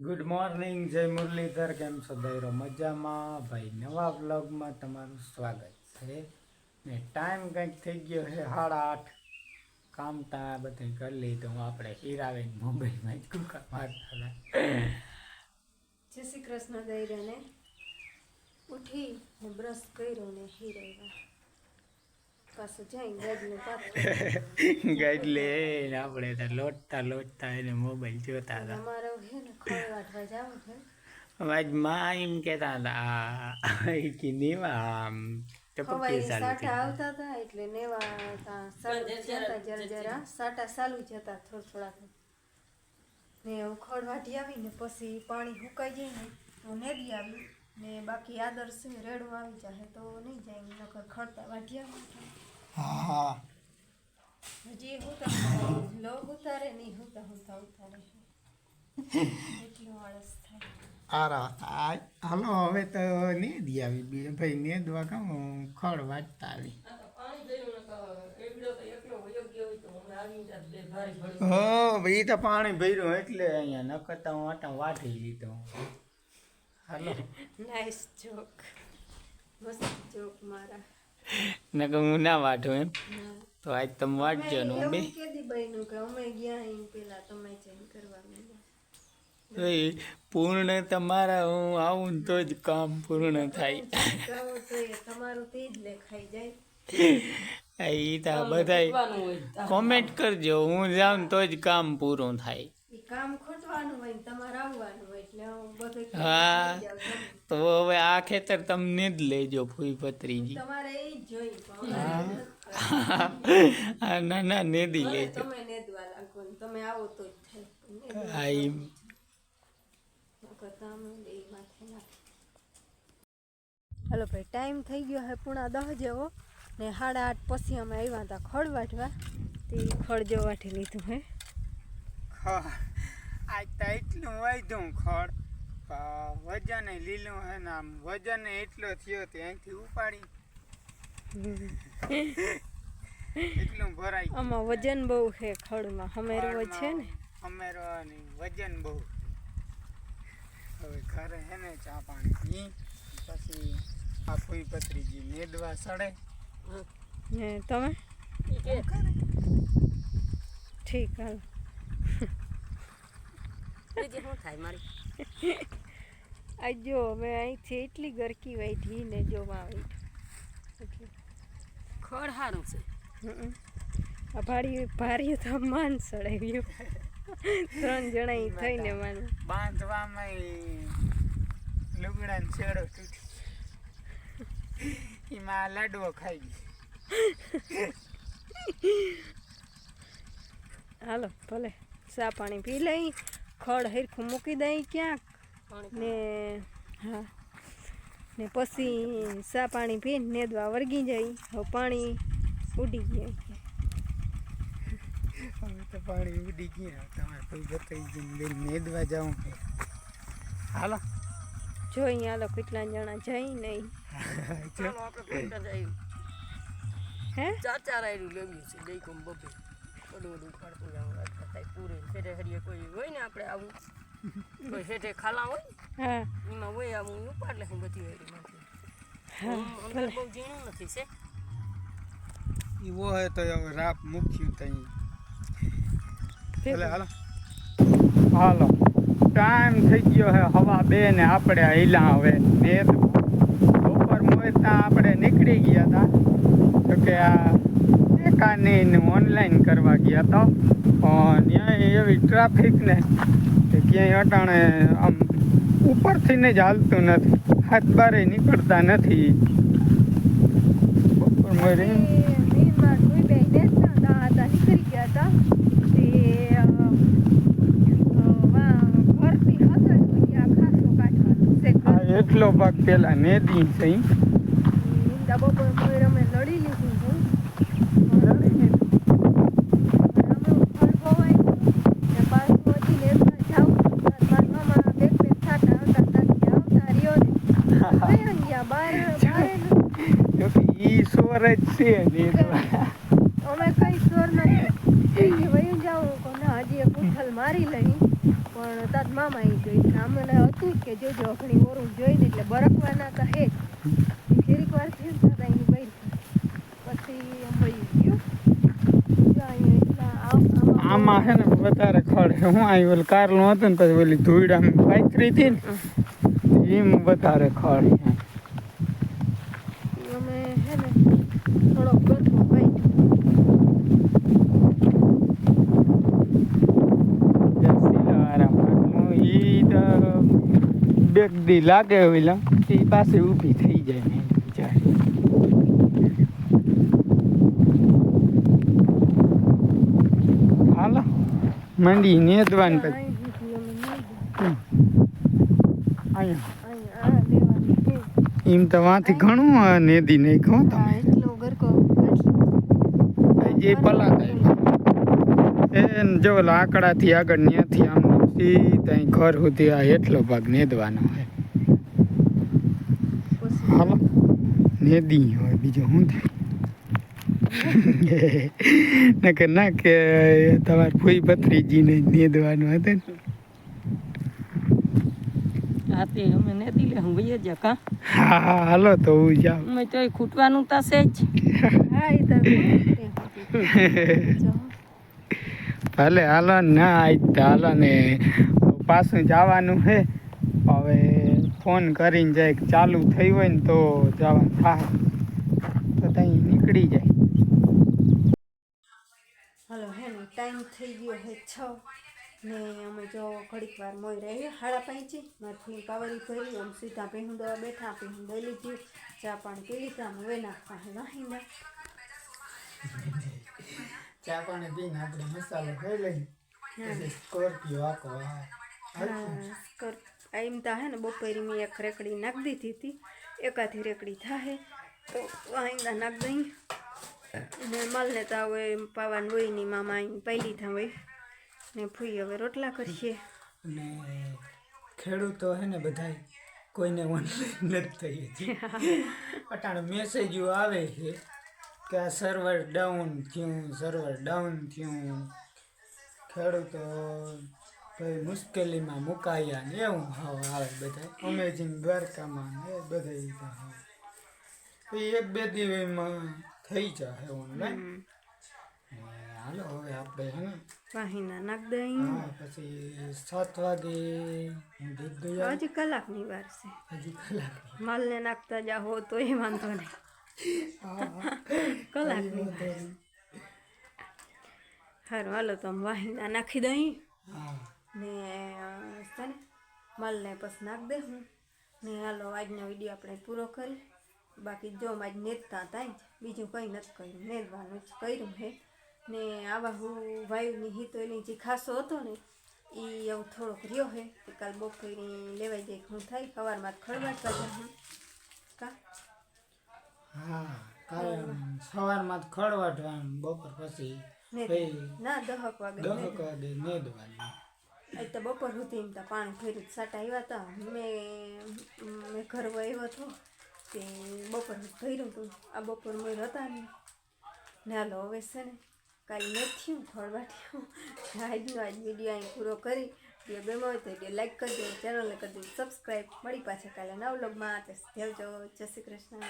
Good morning જય મુરલીધર કેમ છો? દૈરો મજામાં? ભાઈ, નવા વ્લોગમાં તમારું સ્વાગત છે. ને ટાઈમ કંઈક થઈ ગયો છે, સાડા આઠ. કામ તા બધું કરી લીધું. આપણે હીરાબેન મુંબઈમાં જ કુકા મારતા હતા. જય શ્રી કૃષ્ણ દૈરાને ઉઠી બ્રશ કર્યો ને હીરાવ્યા પાછું લે ગાડીનું પાત્ર ગઈડલે ને આપણે તો લોટતા લોટતા એને મોબાઈલ જોતા હતા. અમારે હે ને ખોળ વાટવા જવું છે. આજમાં એમ કહેતા હતા કે નીવા આમ ટપકી સાટા આવતા હતા એટલે નેવા જતા જરા જરા સાટા ચાલુ જતા થોડા થોડા ને હું વાટી આવી ને પછી પાણી સુકાઈ જાય ને તો નેદી આવી ને બાકી આદર્શ છે રેડું આવી જાય તો નહીં જાય નકર ખડતા વાટી આવી હા. હજી લો ઉતારે નહીં હોતા હોતા ઉતારે એટલું આળસ થાય. આરા આ હાલો હવે તો નેદી આવી બી ભાઈ નેદવા કામ ખડ વાટતા આવી. હો એ તો પાણી ભર્યું એટલે અહીંયા નકરતા હું આટા વાટી લીધો. હાલો. નાઇસ જોક મસ્ત જોક મારા. નકર હું ના વાઢું એમ. તો આજ તમે વાંચજો ને હું બે પૂર્ણ તમારા હું આવું ને તો જ કામ પૂર્ણ થાય. તમારું તે જ લેખાઈ જાય. એ તો બધા કોમેન્ટ કરજો હું જાઉં તો જ કામ પૂરું થાય. કામ ખોટવાનું હોય તમારે આવવાનું હું હા. તો હવે આ ખેતર તમને જ લેજો ફૂઈ પત્રીજી ના ના નેદી લેજો. તમે નેદવા લાગો ને તમે આવો તો જ થાય. પણ નેદવા હા. હાલો ભાઈ ટાઈમ થઈ ગયો હે પૂણા દહ જેવો ને સાડા આઠ પછી અમે આવ્યા હતા ખડ વાટવા તે ખડ જો વાટી લીધું હે. આજ તો એટલું વાયદું ખડ. વજન લીલું હે ને આમ વજન એટલો થયો તે અહીંથી ઉપાડી. એટલું ભરાય. આમાં વજન બહુ છે ખડમાં હમેરવો છે ને? અમેરો અને વજન બહુ હવે ઘરે હે ને ચા પાણી પી પછી આ ફૂઈ પત્રીજી મેદવા સડે. ને તમે? ઠીક હાલો. આ જો હવે અહીંથી એટલી ગરકી વાઈઠી ને જો આવી. ખડ સારું છે. ભાડી ભારી તો માન સડાવ્યું. ત્રણ જણા થઈને માન. બાંધવામાં લુગડા છેડો તૂટી. એમાં લાડવો ખાઈ ગઈ હાલો ભલે. ચા પાણી પી લઈ ખડ હરખું મૂકી દઈ ક્યાંક. ને હા. ને પછી સા પાણી પીને નેદવા વળગી જાય. હવે પાણી ઉડી ગયા હવે તો પાણી ઉડી ગયા. તમારે કોઈ બતાવી જઈને બેન નેદવા જાઉં કે? હાલો. જોઈ હાલો કેટલા જણા જઈ નહીં જો. હે? ચાર ચાર આયરું લેવું છે. દઈ કોમ બબે. ઉખાડતું જાઉં રાખતા થાય પૂરી શેઠે હરીએ કોઈ હોય ને આપણે આવું કોઈ શેઠે ખાલા હોય હા એમાં હોય આવું ઉપાડ લે બધી વાયરી હા બહુ ઝીણું નથી છે એવો હે તો રાપ મૂક્યું તઈ હાલો હાલો ટાઈમ થઈ ગયો હે હવા બે ને આપણે હિલા હવે નેત બપોર મોયતા આપણે નીકળી ગયા હતા તો કે આ એકાની ઓનલાઈન કરવા ગયા તો ત્યાં એવી ટ્રાફિક ને કે ક્યાંય અટાણે આમ ઉપરથી ને જ હાલતું નથી. હાથ બારે નીકળતા નથી. બપોર મોરે. એટલો ભાગ પેલા નેદી છે ઈ. નિંદા બપોર મોર અમે લડી લીધું છે લડી લીધું પણ અમે ઘર ખોવાય ને પાછું હજી નેદવા જાઉં મારા મામા બેગ બેગ થાતા આવતા હતા આવતા રહ્યો ને વયા ગયા બાર બારે જો કે ઈ સ્વર જ છે નેદવા અમે કઈ સ્વર નથી વયું જાઉં કોને ના હજી ઉથલ મારી લઈ પણ તાર મામા એ જોઈ અમને હતું જ કે જોજો અખણી ઓરું જોઈને એટલે બરકવાના તો હે જ ઘેરીક વાર થયું ને દાદા એની બૈર પછી વયું ગયું આમાં છે ને વધારે ખડ. હું અહીં ઓલું કારલું હતું ને પછી ઓલી ધૂળ આમ પાથરી હતી ને એમ વધારે ખડ છે અમે હે ને થોડોક ગરબો તો બેગ દી લાગે ઓલા એ પાસે ઊભી થઈ જાય ને હાલો. મંડી નેદવાન પછી. એમ તો વાંથી ઘણું નેદી નહીં ખો તમે. એ પલા એ જો લાકડાથી આગળ ત્યાંથી આમ સીધા ઘર સુધી આ એટલો ભાગ નેદવાનો હોય. હાલો. નેદી હોય બીજું શું થાય? કે ના કે તમારે ફૂઈ ભત્રીજીને નેદવાનું હતું ને. અમે નથી લે હું ભાઈ જ કા? હા હાલો તો હું જાઉં. અમે તો ખૂટવાનું થશે જ. હા એ તો. ભલે હાલો ને આજ હાલો ને પાછું જવાનું છે. હવે ફોન કરીને જાય કે ચાલુ થઈ હોય ને તો જવાનું થાય. તો ત્યાં નીકળી જાય. હાલો હે ને ટાઈમ થઈ ગયો હે છ ને અમે જો ઘડીક વાર મોઈ રહી હાડા પાંચી. મારી પાવરી કાવરી ભરી આમ સીધા પહેલું દવા બેઠા પહેલું લીધી ચા પાણી પી લીધા હવે નાખવા હે વાહિંદા ચા પાણી પીને આપણે મસાલો ખાઈ લઈએ. સ્કોર્પિયો આખો એમ તો હે ને બપોરી મેં એક રેકડી નાખી દીધી હતી. એકાથી રેકડી થાય તો વાહિંદા નાખ દઈ. ને માલને તો હવે પાવાન હોય નહીં મામા અહીં પહેલી થા હોય. ને ફૂઈ હવે રોટલા કરીએ. અને ખેડૂતો હે ને બધાય કોઈને ઓનલાઈન નથી થઈ અટાણે મેસેજો આવે છે. કે આ સર્વર ડાઉન થયું સર્વર ડાઉન થયું. ખેડૂતો ભાઈ મુશ્કેલીમાં મુકાયા ને એવું હાવ આવે બધા. અમેઝિંગ દ્વારકામાં એ બધા હાવ. એક બે દિવસમાં થઈ જાય ઓનલાઈન હાલો હવે આપણે હે ને? વાહિંદા નાખ દઈ પછી સાત વાગે હજી કલાકની વાર છે. હજી કલાક માલને નાખતા જાઓ તો એ વાંધો નહીં. કલાકની વાર સારું હાલો તો વાહિંદા નાખી દઈ. ને છે ને માલને પછી નાખ દે હું. ને હાલો આજનો વીડિયો આપણે પૂરો કરી. બાકી જો આજ નેતતા થાય જ બીજું કંઈ નથી કર્યું. નેતવાનું જ કર્યું હે. ને આવા હું વાયુની હિતોની જે ખાસો હતો ને એ એવું થોડોક રહ્યો હે. કાલ બપોરે લેવાઈ જાય હું થાય સવારમાં ખળવાટ કાઢે હું કા? હા કાલે સવારમાં જ બપોર પછી ના દહક વાગે દહક. વાગે નેદવાનું. એ તો બપોર સુધી એમ તો પાણી ફેર્યું સાટા આવ્યા હતા મેં મેં ઘર આવ્યો હતો તે બપોર ભર્યું હતું આ બપોર મેં હતા ને ના લો હવે છે ને કાલે મેથ્યું ખળવાટ્યું આજનો આજ વીડિયો અહીં પૂરો કરી. વીડિયો ગમ્યો હોય તો વીડિયો લાઈક કરજો ચેનલને કરજો સબસ્ક્રાઈબ મળી પાછા કાલે નવ લોગમાં જય જય શ્રી કૃષ્ણ.